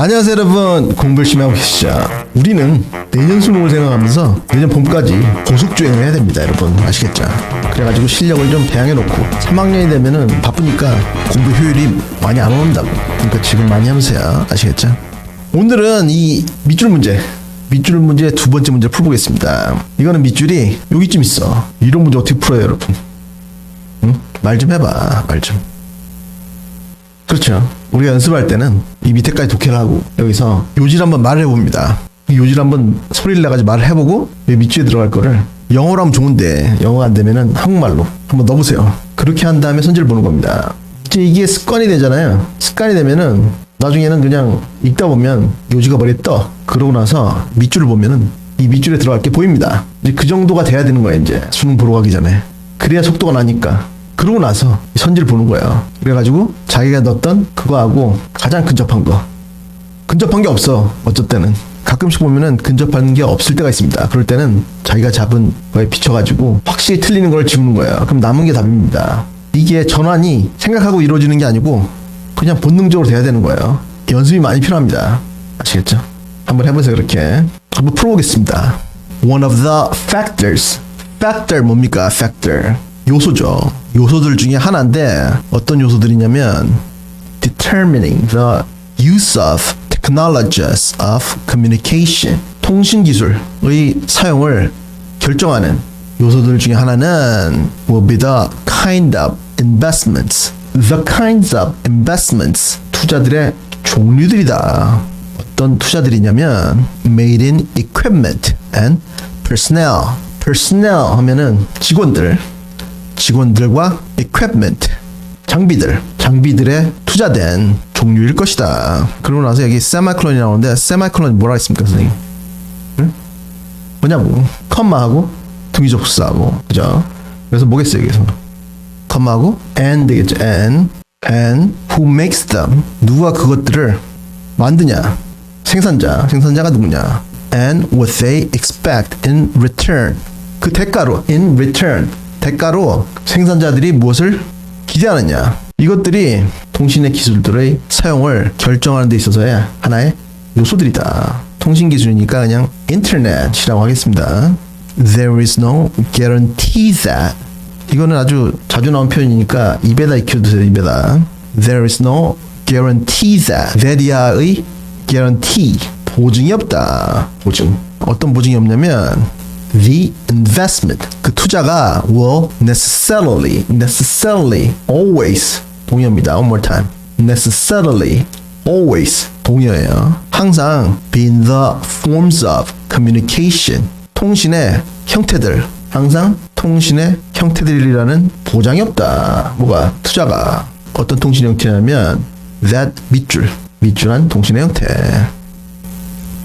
안녕하세요 여러분. 공부 열심히 하고 계시죠? 우리는 내년 수능을 생각하면서 내년 봄까지 고속주행을 해야 됩니다 여러분. 아시겠죠? 그래가지고 실력을 좀 배양해 놓고 3학년이 되면은 바쁘니까 공부 효율이 많이 안 오른다고. 그러니까 지금 많이 하면서요 아시겠죠? 오늘은 이 밑줄 문제 밑줄 문제 두 번째 문제 풀보겠습니다. 이거는 밑줄이 여기쯤 있어. 이런 문제 어떻게 풀어요 여러분? 응? 말 좀 해봐. 말좀. 그렇죠. 우리가 연습할 때는 이 밑에까지 독해를 하고 여기서 요지를 한번 말을 해봅니다. 이 요지를 한번 소리를 내가지고 말을 해보고 이 밑줄에 들어갈 거를 영어로 하면 좋은데 영어가 안 되면은 한국말로 한번 넣어보세요. 그렇게 한 다음에 선지를 보는 겁니다. 이제 이게 습관이 되잖아요. 습관이 되면은 나중에는 그냥 읽다 보면 요지가 머리에 떠. 그러고 나서 밑줄을 보면은 이 밑줄에 들어갈 게 보입니다. 이제 그 정도가 돼야 되는 거야 이제 수능 보러 가기 전에. 그래야 속도가 나니까. 그러고 나서 이 선지를 보는 거예요. 그래가지고 자기가 넣었던 그거하고 가장 근접한 거. 근접한 게 없어. 어쩔 때는. 가끔씩 보면은 근접한 게 없을 때가 있습니다. 그럴 때는 자기가 잡은 거에 비춰가지고 확실히 틀리는 걸 지우는 거예요. 그럼 남은 게 답입니다. 이게 전환이 생각하고 이루어지는 게 아니고 그냥 본능적으로 돼야 되는 거예요. 연습이 많이 필요합니다. 아시겠죠? 한번 해보세요. 그렇게. 한번 풀어보겠습니다. One of the factors. factor 뭡니까? factor. 요소죠. 요소들 중에 하나인데 어떤 요소들이냐면 determining the use of technologies of communication 통신 기술의 사용을 결정하는 요소들 중에 하나는 will be the kind of investments the kinds of investments 투자들의 종류들이다 어떤 투자들이냐면 made in equipment and personnel personnel 하면은 직원들 직원들과 equipment 장비들 장비들에 투자된 종류일 것이다. 그러고 나서 여기 세마클론이 나오는데 세마클론이 뭐라 했습니까, 선생님? 응? 뭐냐고. 컴마하고 등위 접수하고. 그죠? 그래서 뭐겠어요 여기서? 컴마하고 and 되겠죠. and. and who makes them? 누가 그것들을 만드냐? 생산자. 생산자가 누구냐? and what they expect in return. 그 대가로 in return 대가로 생산자들이 무엇을 기대하느냐. 이것들이 통신의 기술들의 사용을 결정하는 데 있어서의 하나의 요소들이다. 통신 기술이니까 그냥 인터넷이라고 하겠습니다. There is no guarantee that. 이거는 아주 자주 나온 표현이니까 입에다 익혀두세요 입에다. There is no guarantee that. That이야의 guarantee. 보증이 없다. 보증. 어떤 보증이 없냐면 the investment 그 투자가 will necessarily necessarily always 동의어입니다 one more time necessarily always 동의어예요 항상 be in the forms of communication 통신의 형태들 항상 통신의 형태들이라는 보장이 없다 뭐가 투자가 어떤 통신 형태냐면 that 밑줄 밑줄한 통신의 형태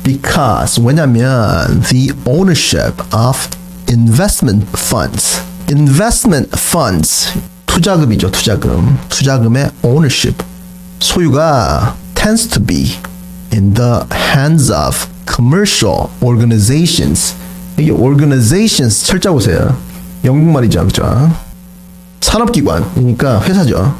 because 왜냐면 the ownership of investment funds investment funds 투자금이죠 투자금 투자금의 ownership 소유가 tends to be in the hands of commercial organizations 이게 organizations 철자 보세요 영국 말이죠 그죠 산업기관이니까 회사죠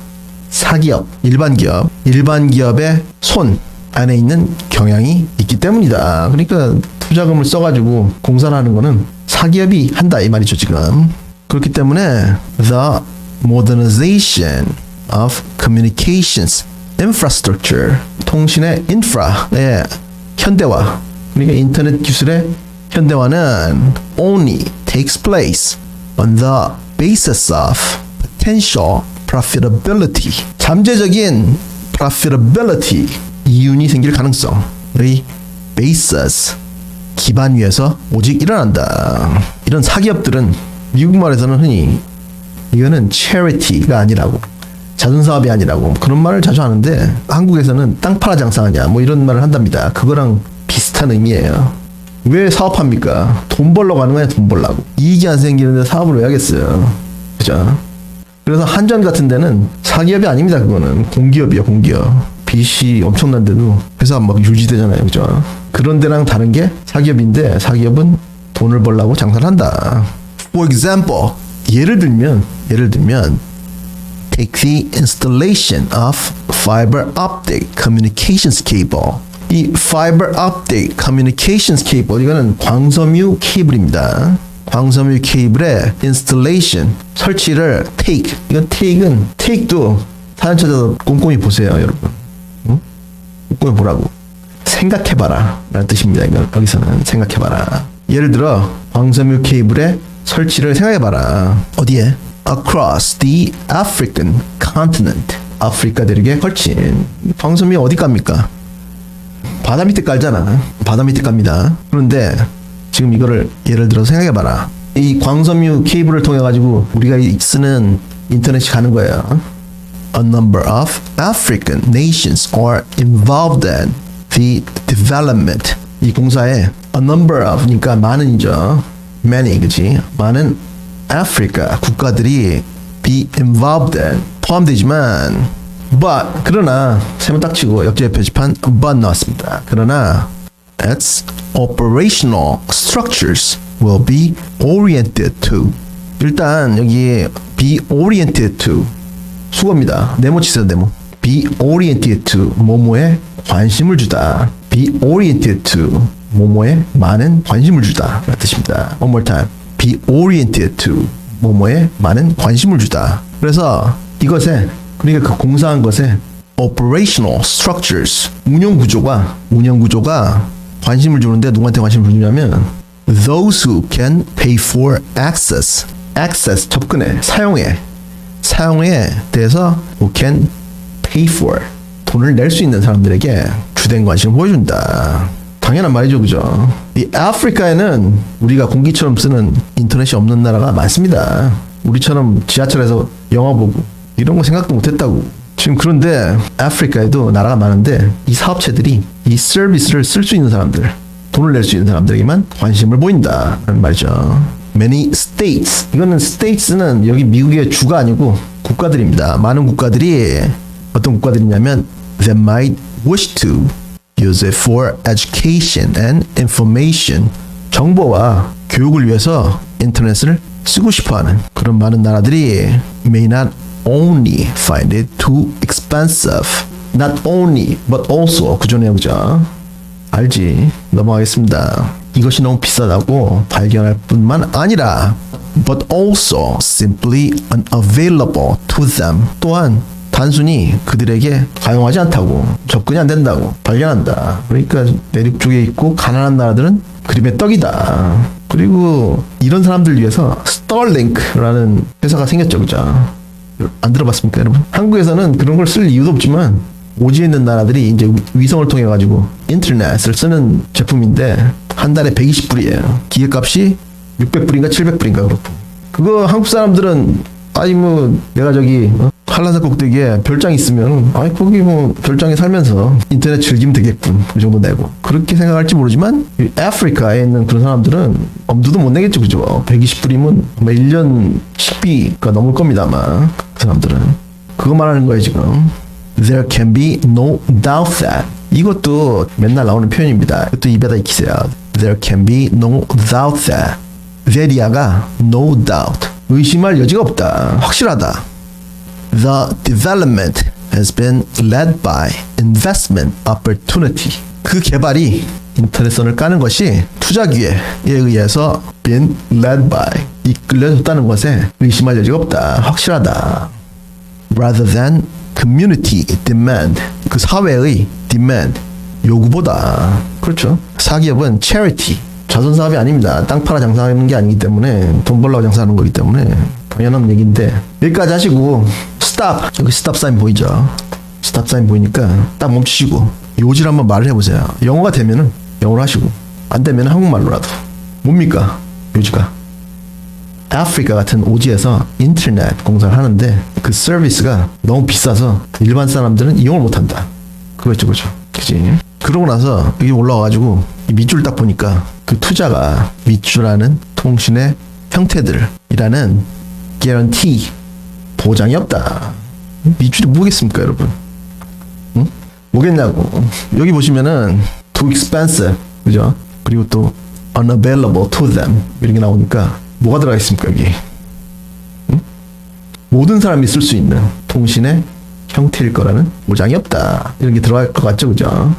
사기업 일반 기업 일반 기업의 손 안에 있는 경향이 있기 때문이다. 그러니까 투자금을 써가지고 공사를 하는 거는 사기업이 한다 이 말이죠 지금. 그렇기 때문에 the modernization of communications infrastructure 통신의 인프라의 현대화 그러니까 인터넷 기술의 현대화는 only takes place on the basis of potential profitability 잠재적인 profitability 이윤이 생길 가능성의 basis 기반 위에서 오직 일어난다. 이런 사기업들은 미국 말에서는 흔히 이거는 charity가 아니라고 자선사업이 아니라고 그런 말을 자주 하는데 한국에서는 땅 팔아 장사하냐 뭐 이런 말을 한답니다. 그거랑 비슷한 의미예요. 왜 사업합니까? 돈 벌러 가는 거야 돈 벌라고 이익이 안 생기는데 사업을 왜 하겠어요? 그죠? 그래서 한전 같은 데는 사기업이 아닙니다. 그거는 공기업이에요 공기업. 빚이 엄청난데도 회사 막 유지되잖아요. 그죠? 그런 데랑 다른 게 사기업인데 사기업은 돈을 벌라고 장사를 한다. For example, 예를 들면 예를 들면 take the installation of fiber optic communications cable. 이 fiber optic communications cable 이거는 광섬유 케이블입니다. 광섬유 케이블의 installation 설치를 take 이건 take은 take도 사연 찾아서 꼼꼼히 보세요, 여러분. 응? 꼼꼼히 보라고. 생각해봐라 라는 뜻입니다. 여기서는 생각해봐라. 예를 들어 광섬유 케이블의 설치를 생각해봐라. 어디에? Across the African continent. 아프리카 대륙에 걸친 광섬유 어디 갑니까? 바다 밑에 깔잖아. 바다 밑에 갑니다. 그런데 지금 이거를 예를 들어 생각해봐라. 이 광섬유 케이블을 통해 가지고 우리가 이 쓰는 인터넷이 가는 거예요. A number of African nations are involved in the development. 이 공사에 a number of니까 많은이죠. many 그지? 많은 아프리카 국가들이 be involved in 포함되지만 but 그러나 세모 딱 치고 역제 표지판 but 넣었습니다. 그러나 its operational structures will be oriented to 일단 여기 be oriented to 수고입니다. 네모 치세요 네모. be oriented to 뭐뭐에 관심을 주다. be oriented to 뭐뭐에 많은 관심을 주다. 라는 뜻입니다. One more time. be oriented to 뭐뭐에 많은 관심을 주다. 그래서 이것에 그러니까 그 공사한 것에 operational structures 운영 구조가 운영 구조가 관심을 주는데 누구한테 관심을 주냐면 those who can pay for access access 접근해 사용해 사용에 대해서 who can pay for 돈을 낼 수 있는 사람들에게 주된 관심을 보여준다. 당연한 말이죠, 그죠? 이 아프리카에는 우리가 공기처럼 쓰는 인터넷이 없는 나라가 많습니다. 우리처럼 지하철에서 영화 보고 이런 거 생각도 못했다고. 지금 그런데 아프리카에도 나라가 많은데 이 사업체들이 이 서비스를 쓸 수 있는 사람들, 돈을 낼 수 있는 사람들에게만 관심을 보인다는 말이죠. Many states 이거는 states는 여기 미국의 주가 아니고 국가들입니다. 많은 국가들이 어떤 국가들이냐면 they might wish to use it for education and information 정보와 교육을 위해서 인터넷을 쓰고 싶어하는 그런 많은 나라들이 may not only find it too expensive not only but also 그 전에 그죠 알지? 넘어가겠습니다. 이것이 너무 비싸다고 발견할 뿐만 아니라 but also simply unavailable to them. 또한 단순히 그들에게 가용하지 않다고 접근이 안 된다고 발견한다. 그러니까 내륙 쪽에 있고 가난한 나라들은 그림의 떡이다. 그리고 이런 사람들 위해서 스털링크라는 회사가 생겼죠 그죠? 안 들어봤습니까 여러분? 한국에서는 그런 걸 쓸 이유도 없지만 오지에 있는 나라들이 이제 위성을 통해 가지고 인터넷을 쓰는 제품인데 한 달에 120불이에요. 기계값이 600불인가 700불인가 그렇고. 그거 한국 사람들은 아니 뭐 내가 저기 어? 한라산 꼭대기에 별장 있으면 아니 거기 뭐 별장에 살면서 인터넷 즐기면 되겠군 그 정도 내고 그렇게 생각할지 모르지만 이 아프리카에 있는 그런 사람들은 엄두도 못 내겠죠 그죠 120불이면 뭐 1년 식비가 넘을 겁니다 아마 그 사람들은 그거 말하는 거예요 지금 There can be no doubt that 이것도 맨날 나오는 표현입니다. 이것도 입에다 익히세요. There can be no doubt that there야가 no doubt 의심할 여지가 없다. 확실하다. The development has been led by investment opportunity. 그 개발이 인터넷선을 까는 것이 투자 기회에 의해서 been led by 이끌려졌다는 것에 의심할 여지가 없다. 확실하다. rather than community demand 그 사회의 demand 요구보다. 그렇죠? 사기업은 charity 자선 사업이 아닙니다. 땅 팔아 장사하는 게 아니기 때문에 돈 벌려고 장사하는 거기 때문에. 당연한 얘기인데 여기까지 하시고 stop. 여기 stop 사인 보이죠? stop 사인 보이니까 딱 멈추시고 요지를 한번 말을 해보세요. 영어가 되면은 영어로 하시고 안 되면 한국말로라도. 뭡니까? 요지가 아프리카 같은 오지에서 인터넷 공사를 하는데 그 서비스가 너무 비싸서 일반 사람들은 이용을 못한다. 그거죠, 그죠? 그지? 그러고 나서 여기 올라와가지고 이 밑줄 딱 보니까 그 투자가 밑줄하는 통신의 형태들이라는 개런티 보장이 없다. 밑줄이 뭐겠습니까, 여러분? 응? 뭐겠냐고. 여기 보시면은 too expensive, 그죠? 그리고 또 unavailable to them 이런 게 나오니까 뭐가 들어가 있습니까 여기? 응? 모든 사람이 쓸 수 있는 통신의 형태일 거라는 보장이 없다. 이런 게 들어갈 것 같죠, 그죠?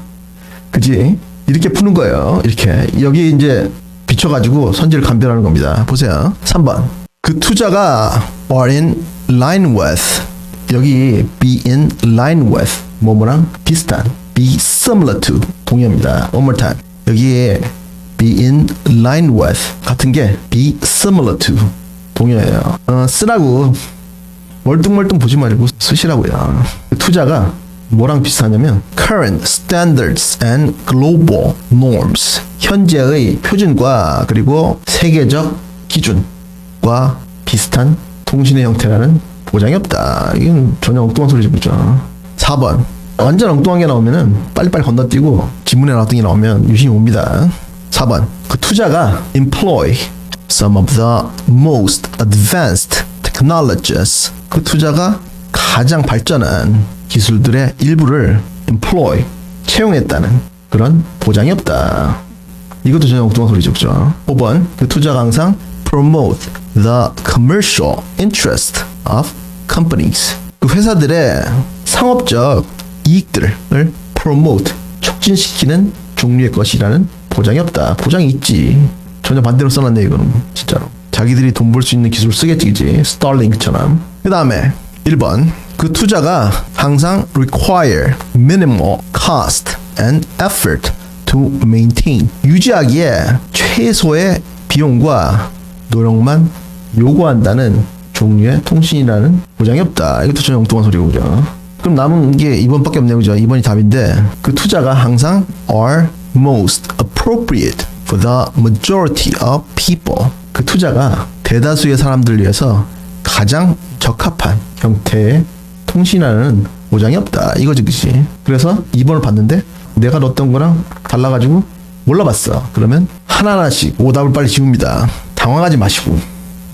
그지? 이렇게 푸는 거예요. 이렇게. 여기 이제 비춰가지고 선지를 감별하는 겁니다. 보세요. 3번. 그 투자가 are in line with. 여기 be in line with. 뭐뭐랑 비슷한. be similar to. 동의합니다. One more time. 여기에 be in line with. 같은 게 be similar to. 동의해요. 어, 쓰라고. 멀뚱멀뚱 보지 말고 쓰시라고요. 투자가 뭐랑 비슷하냐면 current standards and global norms 현재의 표준과 그리고 세계적 기준과 비슷한 통신의 형태라는 보장이 없다. 이건 전혀 엉뚱한 소리죠, 그죠? 4번 완전 엉뚱한 게 나오면은 빨리빨리 건너뛰고 지문에 나왔던 게 나오면 유심히 옵니다. 4번 그 투자가 employ some of the most advanced technologies 그 투자가 가장 발전한 기술들의 일부를 employ 채용했다는 그런 보장이 없다. 이것도 전혀 엉뚱한 소리죠, 그죠? 5번 그 투자가 항상 promote the commercial interest of companies 그 회사들의 상업적 이익들을 promote 촉진시키는 종류의 것이라는 보장이 없다. 보장이 있지. 전혀 반대로 써놨네 이거는 진짜로. 자기들이 돈 벌 수 있는 기술 쓰겠지, 그지? 스타링크처럼. 그 다음에 1번 그 투자가 항상 require minimal cost and effort to maintain 유지하기에 최소의 비용과 노력만 요구한다는 종류의 통신이라는 보장이 없다. 이것도 전혀 엉뚱한 소리고 그죠? 그럼 남은 게 2번밖에 없네요. 그죠? 2번이 답인데 그 투자가 항상 are most appropriate for the majority of people. 그 투자가 대다수의 사람들 위해서 가장 적합한 형태의 통신하는 보장이 없다. 이거지, 그치? 그래서 2번을 봤는데 내가 넣었던 거랑 달라가지고 몰라봤어. 그러면 하나하나씩 오답을 빨리 지웁니다. 당황하지 마시고.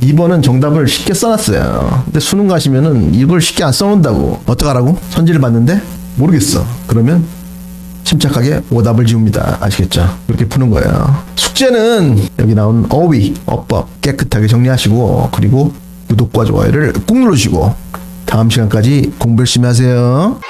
2번은 정답을 쉽게 써놨어요. 근데 수능 가시면은 이걸 쉽게 안 써놓는다고. 어떡하라고? 선지를 봤는데 모르겠어. 그러면 침착하게 오답을 지웁니다. 아시겠죠? 그렇게 푸는 거예요. 숙제는 여기 나온 어휘, 어법 깨끗하게 정리하시고 그리고 구독과 좋아요를 꾹 눌러주시고 다음 시간까지 공부 열심히 하세요.